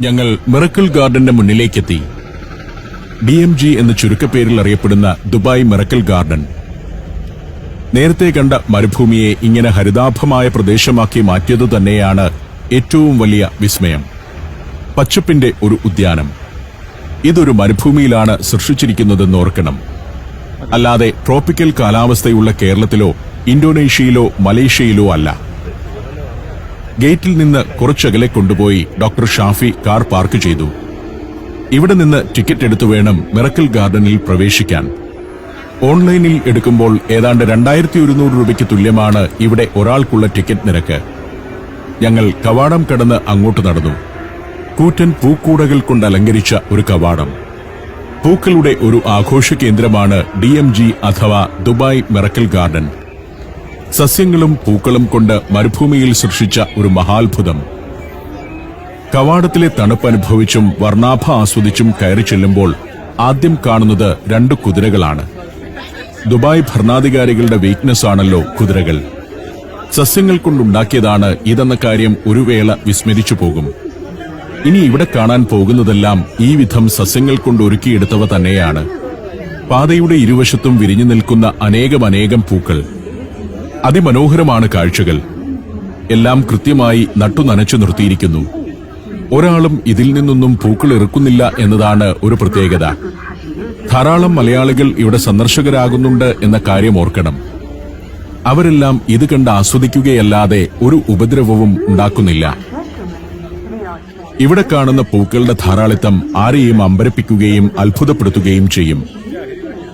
ഞങ്ങൾ മെറക്കിൾ ഗാർഡന്റെ മുന്നിലേക്കെത്തി. ഡി എം ജി എന്ന ചുരുക്കപ്പേരിൽ അറിയപ്പെടുന്ന ദുബായ് മിറക്കിൾ ഗാർഡൻ. നേരത്തെ കണ്ട മരുഭൂമിയെ ഇങ്ങനെ ഹരിതാഭമായ പ്രദേശമാക്കി മാറ്റിയതു തന്നെയാണ് ഏറ്റവും വലിയ വിസ്മയം. പച്ചപ്പിന്റെ ഒരു ഉദ്യാനം. ഇതൊരു മരുഭൂമിയിലാണ് സൃഷ്ടിച്ചിരിക്കുന്നതെന്ന് ഓർക്കണം. അല്ലാതെ ട്രോപ്പിക്കൽ കാലാവസ്ഥയുള്ള കേരളത്തിലോ ഇന്തോനേഷ്യയിലോ മലേഷ്യയിലോ അല്ല. ഗേറ്റിൽ നിന്ന് കുറച്ചകലെ കൊണ്ടുപോയി ഡോക്ടർ ഷാഫി കാർ പാർക്ക് ചെയ്തു. ഇവിടെ നിന്ന് ടിക്കറ്റ് എടുത്തു വേണം മിറക്കിൾ ഗാർഡനിൽ പ്രവേശിക്കാൻ. ഓൺലൈനിൽ എടുക്കുമ്പോൾ ഏതാണ്ട് രണ്ടായിരത്തി ഒരുന്നൂറ് രൂപയ്ക്ക് തുല്യമാണ് ഇവിടെ ഒരാൾക്കുള്ള ടിക്കറ്റ് നിരക്ക്. ഞങ്ങൾ കവാടം കടന്ന് അങ്ങോട്ട് നടന്നു. കൂറ്റൻ പൂക്കൂടകൾ കൊണ്ട് അലങ്കരിച്ച ഒരു കവാടം. പൂക്കളുടെ ഒരു ആഘോഷ കേന്ദ്രമാണ് ഡി അഥവാ ദുബായ് മിറക്കിൾ ഗാർഡൻ. സസ്യങ്ങളും പൂക്കളും കൊണ്ട് മരുഭൂമിയിൽ സൃഷ്ടിച്ച ഒരു മഹാത്ഭുതം. കവാടത്തിലെ തണുപ്പ് അനുഭവിച്ചും വർണാഭ ആസ്വദിച്ചും കയറി ചെല്ലുമ്പോൾ ആദ്യം കാണുന്നത് രണ്ട് കുതിരകളാണ്. ദുബായ് ഭരണാധികാരികളുടെ വീക്ക്നെസ് ആണല്ലോ കുതിരകൾ. സസ്യങ്ങൾ കൊണ്ടുണ്ടാക്കിയതാണ് ഇതെന്ന കാര്യം ഒരു വേള വിസ്മരിച്ചു പോകും. ഇനി ഇവിടെ കാണാൻ പോകുന്നതെല്ലാം ഈ വിധം സസ്യങ്ങൾ കൊണ്ട് ഒരുക്കിയെടുത്തവ തന്നെയാണ്. പാതയുടെ ഇരുവശത്തും വിരിഞ്ഞു നിൽക്കുന്ന അനേകമനേകം പൂക്കൾ. അതിമനോഹരമാണ് കാഴ്ചകൾ. എല്ലാം കൃത്യമായി നട്ടുനനച്ചു നിർത്തിയിരിക്കുന്നു. ഒരാളും ഇതിൽ നിന്നൊന്നും പൂക്കൾ ഇറുക്കുന്നില്ല എന്നതാണ് ഒരു പ്രത്യേകത. ധാരാളം മലയാളികൾ ഇവിടെ സന്ദർശകരാകുന്നുണ്ട് എന്ന കാര്യം ഓർക്കണം. അവരെല്ലാം ഇത് കണ്ട് ആസ്വദിക്കുകയല്ലാതെ ഒരു ഉപദ്രവവും ഉണ്ടാക്കുന്നില്ല. ഇവിടെ കാണുന്ന പൂക്കളുടെ ധാരാളിത്തം ആരെയും അമ്പരപ്പിക്കുകയും അത്ഭുതപ്പെടുത്തുകയും ചെയ്യും.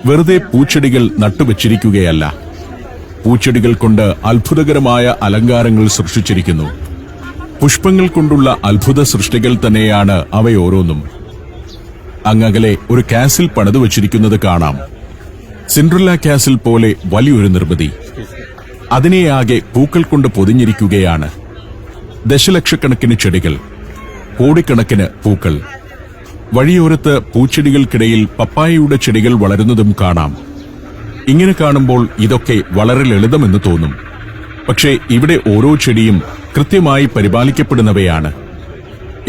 വെറുതെ പൂച്ചെടികൾ നട്ടുവച്ചിരിക്കുകയല്ല. പൂച്ചെടികൾ കൊണ്ട് അത്ഭുതകരമായ അലങ്കാരങ്ങൾ സൃഷ്ടിച്ചിരിക്കുന്നു. പുഷ്പങ്ങൾ കൊണ്ടുള്ള അത്ഭുത സൃഷ്ടികൾ തന്നെയാണ് അവയോരോന്നും. അങ്ങകലെ ഒരു കാസിൽ പണിതു വച്ചിരിക്കുന്നത് കാണാം. സിൻഡ്രല്ല കാസിൽ പോലെ വലിയൊരു നിർമ്മിതി. അതിനെയാകെ പൂക്കൾ കൊണ്ട് പൊതിഞ്ഞിരിക്കുകയാണ്. ദശലക്ഷക്കണക്കിന് ചെടികൾ കോടിക്കണക്കിന് പൂക്കൾ. വഴിയോരത്ത് പൂച്ചെടികൾക്കിടയിൽ പപ്പായയുടെ ചെടികൾ വളരുന്നതും കാണാം. ഇങ്ങനെ കാണുമ്പോൾ ഇതൊക്കെ വളരെ ലളിതമെന്ന് തോന്നും. പക്ഷേ ഇവിടെ ഓരോ ചെടിയും കൃത്യമായി പരിപാലിക്കപ്പെടുന്നവയാണ്.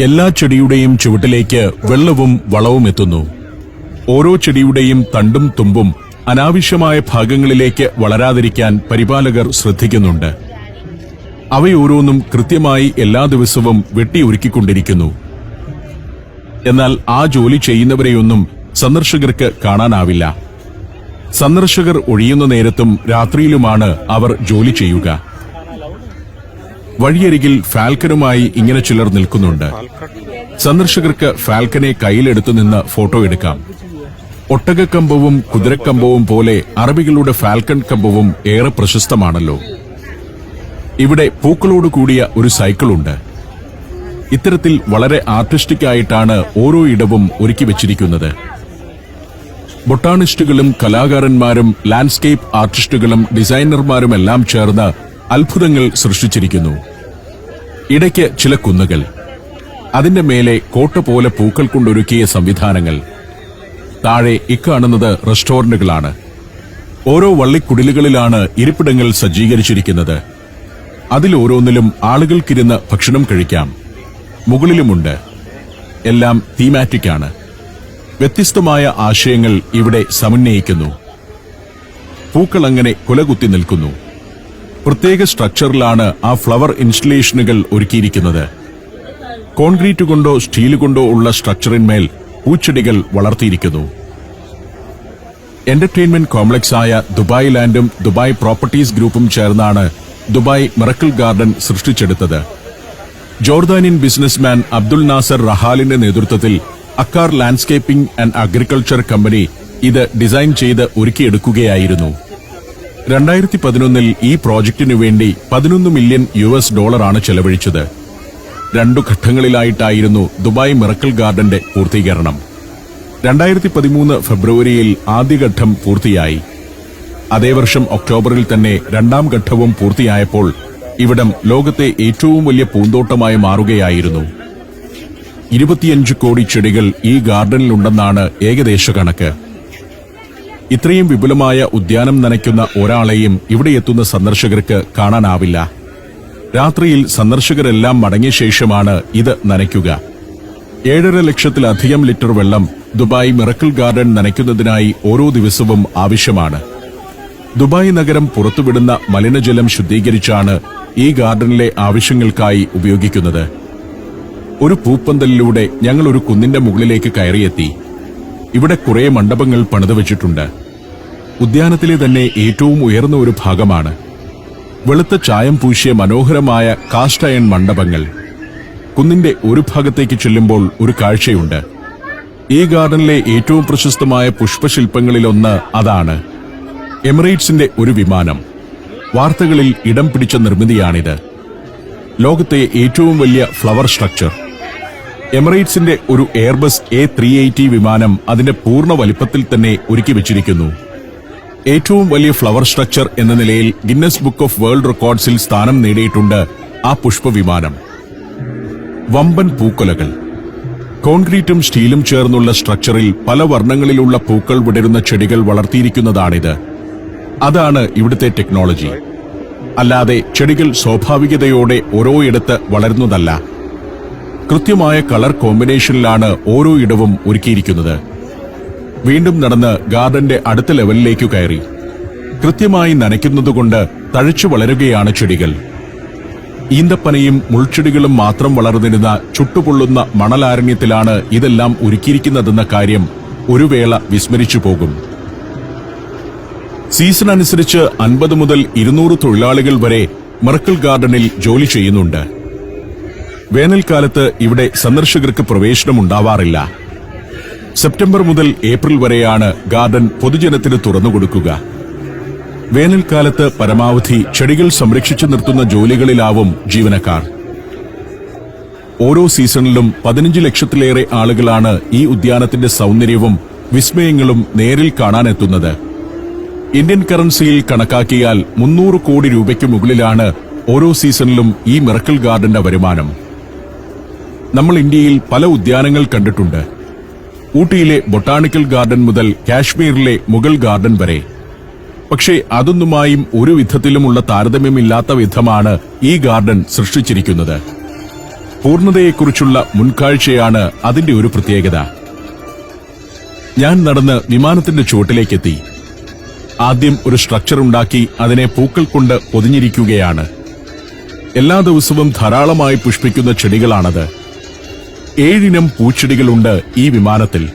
എല്ലാ ചെടിയുടെയും ചുവട്ടിലേക്ക് വെള്ളവും വളവും എത്തുന്നു. ഓരോ ചെടിയുടെയും തണ്ടും തുമ്പും അനാവശ്യമായ ഭാഗങ്ങളിലേക്ക് വളരാതിരിക്കാൻ പരിപാലകർ ശ്രദ്ധിക്കുന്നുണ്ട്. അവയോരോന്നും കൃത്യമായി എല്ലാ ദിവസവും വെട്ടിയൊരുക്കിക്കൊണ്ടിരിക്കുന്നു എന്നാൽ ആ ജോലി ചെയ്യുന്നവരെയൊന്നും സന്ദർശകർക്ക് കാണാനാവില്ല. സന്ദർശകർ ഒഴിയുന്ന നേരത്തും രാത്രിയിലുമാണ് അവർ ജോലി ചെയ്യുക. വഴിയരികിൽ ഫാൽക്കനുമായി ഇങ്ങനെ ചിലർ നിൽക്കുന്നുണ്ട്. സന്ദർശകർക്ക് ഫാൽക്കനെ കയ്യിലെടുത്തു നിന്ന് ഫോട്ടോ എടുക്കാം. ഒട്ടകക്കമ്പവും കുതിരക്കമ്പവും പോലെ അറബികളുടെ ഫാൽക്കൺ കമ്പവും ഏറെ പ്രശസ്തമാണല്ലോ. ഇവിടെ പൂക്കളോട് കൂടിയ ഒരു സൈക്കിളുണ്ട്. ഇത്തരത്തിൽ വളരെ ആർട്ടിസ്റ്റിക് ആയിട്ടാണ് ഓരോ ഇടവും ഒരുക്കി വച്ചിരിക്കുന്നത്. ബൊട്ടാണിസ്റ്റുകളും കലാകാരന്മാരും ലാൻഡ്സ്കേപ്പ് ആർട്ടിസ്റ്റുകളും ഡിസൈനർമാരും എല്ലാം ചേർന്ന് അത്ഭുതങ്ങൾ സൃഷ്ടിച്ചിരിക്കുന്നു. ഇടയ്ക്ക് ചില കുന്നുകൾ. അതിന്റെ മേലെ കോട്ട പോലെ പൂക്കൾ കൊണ്ടൊരുക്കിയ സംവിധാനങ്ങൾ. താഴെ ഇക്കാണുന്നത് റെസ്റ്റോറന്റുകളാണ്. ഓരോ വള്ളിക്കുടിലുകളിലാണ് ഇരിപ്പിടങ്ങൾ സജ്ജീകരിച്ചിരിക്കുന്നത്. അതിലോരോന്നിലും ആളുകൾക്കിരുന്ന് ഭക്ഷണം കഴിക്കാം. മുകളിലുമുണ്ട്. എല്ലാം തീമാറ്റിക് ആണ്. വ്യത്യസ്തമായ ആശയങ്ങൾ ഇവിടെ സമന്വയിക്കുന്നു. പൂക്കൾ അങ്ങനെ കുലകുത്തി നിൽക്കുന്നു. പ്രത്യേക സ്ട്രക്ചറിലാണ് ആ ഫ്ലവർ ഇൻസ്റ്റലേഷനുകൾ ഒരുക്കിയിരിക്കുന്നത്. കോൺക്രീറ്റ് കൊണ്ടോ സ്റ്റീൽ കൊണ്ടോ ഉള്ള സ്ട്രക്ചറിന്മേൽ പൂച്ചെടികൾ വളർത്തിയിരിക്കുന്നു. എന്റർടൈൻമെന്റ് കോംപ്ലക്സ് ആയ ദുബായ് ലാൻഡും ദുബായ് പ്രോപ്പർട്ടീസ് ഗ്രൂപ്പും ചേർന്നാണ് ദുബായ് മിറക്കിൾ ഗാർഡൻ സൃഷ്ടിച്ചെടുത്തത്. ജോർദാനിയൻ ബിസിനസ്മാൻ അബ്ദുൽ നാസർ റഹാലിന്റെ നേതൃത്വത്തിൽ Akkar landscaping and agriculture company ഇത് ഡിസൈൻ ചെയ്ത് ഒരുക്കിയെടുക്കുകയായിരുന്നു. രണ്ടായിരത്തി പതിനൊന്നിൽ ഈ പ്രോജക്റ്റിനു വേണ്ടി പതിനൊന്ന് മില്യൺ യു എസ് ഡോളറാണ് ചെലവഴിച്ചത്. രണ്ടു ഘട്ടങ്ങളിലായിട്ടായിരുന്നു ദുബായ് മിറക്കിൾ ഗാർഡന്റെ പൂർത്തീകരണം. രണ്ടായിരത്തി പതിമൂന്ന് ഫെബ്രുവരിയിൽ ആദ്യഘട്ടം പൂർത്തിയായി. അതേ വർഷം ഒക്ടോബറിൽ തന്നെ രണ്ടാം ഘട്ടവും പൂർത്തിയായപ്പോൾ ഇവിടം ലോകത്തെ ഏറ്റവും വലിയ പൂന്തോട്ടമായി മാറുകയായിരുന്നു. ഇരുപത്തിയഞ്ച് കോടി ചെടികൾ ഈ ഗാർഡനിൽ ഉണ്ടെന്നാണ് ഏകദേശ കണക്ക്. ഇത്രയും വിപുലമായ ഉദ്യാനം നനയ്ക്കുന്ന ഒരാളെയും ഇവിടെ എത്തുന്ന സന്ദർശകർക്ക് കാണാനാവില്ല. രാത്രിയിൽ സന്ദർശകരെല്ലാം മടങ്ങിയ ശേഷമാണ് ഇത് നനയ്ക്കുക. ഏഴര ലക്ഷത്തിലധികം ലിറ്റർ വെള്ളം ദുബായ് മിറക്കിൾ ഗാർഡൻ നനയ്ക്കുന്നതിനായി ഓരോ ദിവസവും ആവശ്യമാണ്. ദുബായ് നഗരം പുറത്തുവിടുന്ന മലിനജലം ശുദ്ധീകരിച്ചാണ് ഈ ഗാർഡനിലെ ആവശ്യങ്ങൾക്കായി ഉപയോഗിക്കുന്നത്. ഒരു പൂപ്പന്തലിലൂടെ ഞങ്ങൾ ഒരു കുന്നിന്റെ മുകളിലേക്ക് കയറിയെത്തി. ഇവിടെ കുറെ മണ്ഡപങ്ങൾ പണിതു വച്ചിട്ടുണ്ട്. ഉദ്യാനത്തിലെ തന്നെ ഏറ്റവും ഉയർന്ന ഒരു ഭാഗമാണ്. വെളുത്ത ചായം പൂശിയ മനോഹരമായ കാസ്റ്റ് അയൺ മണ്ഡപങ്ങൾ. കുന്നിന്റെ ഒരു ഭാഗത്തേക്ക് ചെല്ലുമ്പോൾ ഒരു കാഴ്ചയുണ്ട്. ഈ ഗാർഡനിലെ ഏറ്റവും പ്രശസ്തമായ പുഷ്പശില്പങ്ങളിലൊന്ന് അതാണ്. എമിറേറ്റ്സിന്റെ ഒരു വിമാനം. വാർത്തകളിൽ ഇടം പിടിച്ച നിർമ്മിതിയാണിത്. ലോകത്തെ ഏറ്റവും വലിയ ഫ്ലവർ സ്ട്രക്ചർ. എമിറേറ്റ്സിന്റെ ഒരു എയർബസ് എ ത്രീ എയ്റ്റി വിമാനം അതിന്റെ പൂർണ വലിപ്പത്തിൽ തന്നെ ഒരുക്കി വെച്ചിരിക്കുന്നു. ഏറ്റവും വലിയ ഫ്ലവർ സ്ട്രക്ചർ എന്ന നിലയിൽ ഗിന്നസ് ബുക്ക് ഓഫ് വേൾഡ് റെക്കോർഡ്സിൽ സ്ഥാനം നേടിയിട്ടുണ്ട് ആ പുഷ്പവിമാനം. വമ്പൻ പൂക്കൊലകൾ. കോൺക്രീറ്റും സ്റ്റീലും ചേർന്നുള്ള സ്ട്രക്ചറിൽ പല വർണങ്ങളിലുള്ള പൂക്കൾ വിടരുന്ന ചെടികൾ വളർത്തിയിരിക്കുന്നതാണിത്. അതാണ് ഇവിടുത്തെ ടെക്നോളജി. അല്ലാതെ ചെടികൾ സ്വാഭാവികതയോടെ ഓരോയിടത്ത് വളരുന്നതല്ല. കൃത്യമായ കളർ കോമ്പിനേഷനിലാണ് ഓരോ ഇടവും ഒരുക്കിയിരിക്കുന്നത്. വീണ്ടും നടന്ന് ഗാർഡന്റെ അടുത്ത ലെവലിലേക്കു കയറി. കൃത്യമായി നനയ്ക്കുന്നതുകൊണ്ട് തഴച്ചു വളരുകയാണ് ചെടികൾ. ഈന്തപ്പനയും മുൾച്ചെടികളും മാത്രം വളർന്നിരുന്ന ചുട്ടുപൊള്ളുന്ന മണലാരണ്യത്തിലാണ് ഇതെല്ലാം ഒരുക്കിയിരിക്കുന്നതെന്ന കാര്യം ഒരു വേള വിസ്മരിച്ചു പോകും. സീസൺ അനുസരിച്ച് അൻപത് മുതൽ ഇരുന്നൂറ് തൊഴിലാളികൾ വരെ മെർക്കിൾ ഗാർഡനിൽ ജോലി ചെയ്യുന്നുണ്ട്. വേനൽക്കാലത്ത് ഇവിടെ സന്ദർശകർക്ക് പ്രവേശനം ഉണ്ടാവാറില്ല സെപ്റ്റംബർ മുതൽ ഏപ്രിൽ വരെയാണ് ഗാർഡൻ പൊതുജനത്തിന് തുറന്നുകൊടുക്കുക വേനൽക്കാലത്ത് പരമാവധി ചെടികൾ സംരക്ഷിച്ചു നിർത്തുന്ന ജോലികളിലാവും ജീവനക്കാർ. ഓരോ സീസണിലും പതിനഞ്ച് ലക്ഷത്തിലേറെ ആളുകളാണ് ഈ ഉദ്യാനത്തിന്റെ സൗന്ദര്യവും വിസ്മയങ്ങളും നേരിൽ കാണാനെത്തുന്നത്. ഇന്ത്യൻ കറൻസിയിൽ കണക്കാക്കിയാൽ മുന്നൂറ് കോടി രൂപയ്ക്ക് മുകളിലാണ് ഓരോ സീസണിലും ഈ മിറക്കിൾ ഗാർഡന്റെ വരുമാനം. നമ്മൾ ഇന്ത്യയിൽ പല ഉദ്യാനങ്ങൾ കണ്ടിട്ടുണ്ട്. ഊട്ടിയിലെ ബൊട്ടാണിക്കൽ ഗാർഡൻ മുതൽ കാശ്മീരിലെ മുഗൾ ഗാർഡൻ വരെ. പക്ഷേ അതൊന്നുമായും ഒരു വിധത്തിലുമുള്ള താരതമ്യമില്ലാത്ത വിധമാണ് ഈ ഗാർഡൻ സൃഷ്ടിച്ചിരിക്കുന്നത്. പൂർണതയെക്കുറിച്ചുള്ള മുൻകാഴ്ചയാണ് അതിന്റെ ഒരു പ്രത്യേകത. ഞാൻ നടന്ന് വിമാനത്തിന്റെ ചുവട്ടിലേക്കെത്തി. ആദ്യം ഒരു സ്ട്രക്ചർ ഉണ്ടാക്കി അതിനെ പൂക്കൾ കൊണ്ട് പൊതിഞ്ഞിരിക്കുകയാണ്. എല്ലാ ദിവസവും ധാരാളമായി പുഷ്പിക്കുന്ന ചെടികളാണത്. ഏഴിനം പൂച്ചെടികളുണ്ട് ഈ വിമാനത്തിൽ.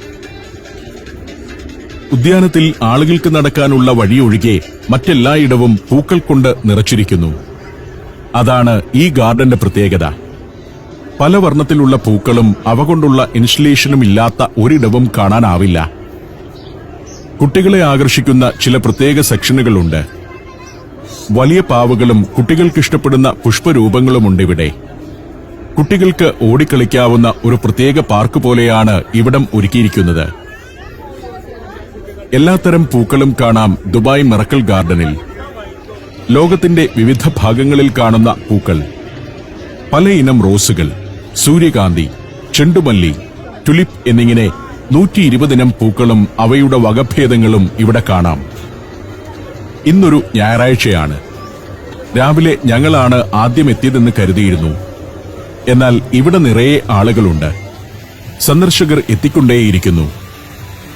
ഉദ്യാനത്തിൽ ആളുകൾക്ക് നടക്കാനുള്ള വഴിയൊഴികെ മറ്റെല്ലായിടവും പൂക്കൾ കൊണ്ട് നിറച്ചിരിക്കുന്നു. അതാണ് ഈ ഗാർഡന്റെ പ്രത്യേകത. പല വർണത്തിലുള്ള പൂക്കളും അവ കൊണ്ടുള്ള ഇൻസ്റ്റലേഷനും ഇല്ലാത്ത ഒരിടവും കാണാനാവില്ല. കുട്ടികളെ ആകർഷിക്കുന്ന ചില പ്രത്യേക സെക്ഷനുകളുണ്ട്. വലിയ പാവുകളും കുട്ടികൾക്കിഷ്ടപ്പെടുന്ന ഇഷ്ടപ്പെടുന്ന പുഷ്പരൂപങ്ങളുമുണ്ട് ഇവിടെ കുട്ടികൾക്ക് ഓടിക്കളിക്കാവുന്ന ഒരു പ്രത്യേക പാർക്ക് പോലെയാണ് ഇവിടം ഒരുക്കിയിരിക്കുന്നത്. എല്ലാത്തരം പൂക്കളും കാണാം ദുബായ് മിറക്കൽ ഗാർഡനിൽ. ലോകത്തിന്റെ വിവിധ ഭാഗങ്ങളിൽ കാണുന്ന പൂക്കൾ. പലയിനം റോസുകൾ സൂര്യകാന്തി ചെണ്ടുമല്ലി ടുലിപ്പ് എന്നിങ്ങനെ നൂറ്റി ഇരുപതിനം പൂക്കളും അവയുടെ വകഭേദങ്ങളും ഇവിടെ കാണാം. ഇന്നൊരു ഞായറാഴ്ചയാണ്. രാവിലെ ഞങ്ങളാണ് ആദ്യം എത്തിയതെന്ന് കരുതിയിരുന്നു. എന്നാൽ ഇവിടെ നിറയെ ആളുകളുണ്ട്. സന്ദർശകർ എത്തിക്കൊണ്ടേയിരിക്കുന്നു.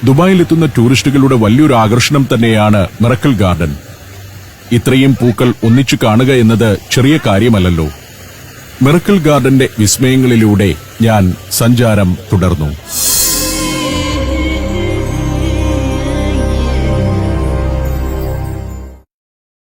ദുബായിലെത്തുന്ന ടൂറിസ്റ്റുകളുടെ വലിയൊരു ആകർഷണം തന്നെയാണ് മിറക്കൽ ഗാർഡൻ. ഇത്രയും പൂക്കൾ ഒന്നിച്ചു കാണുക എന്നത് ചെറിയ കാര്യമല്ലല്ലോ. മിറക്കൽ ഗാർഡന്റെ വിസ്മയങ്ങളിലൂടെ ഞാൻ സഞ്ചാരം തുടർന്നു.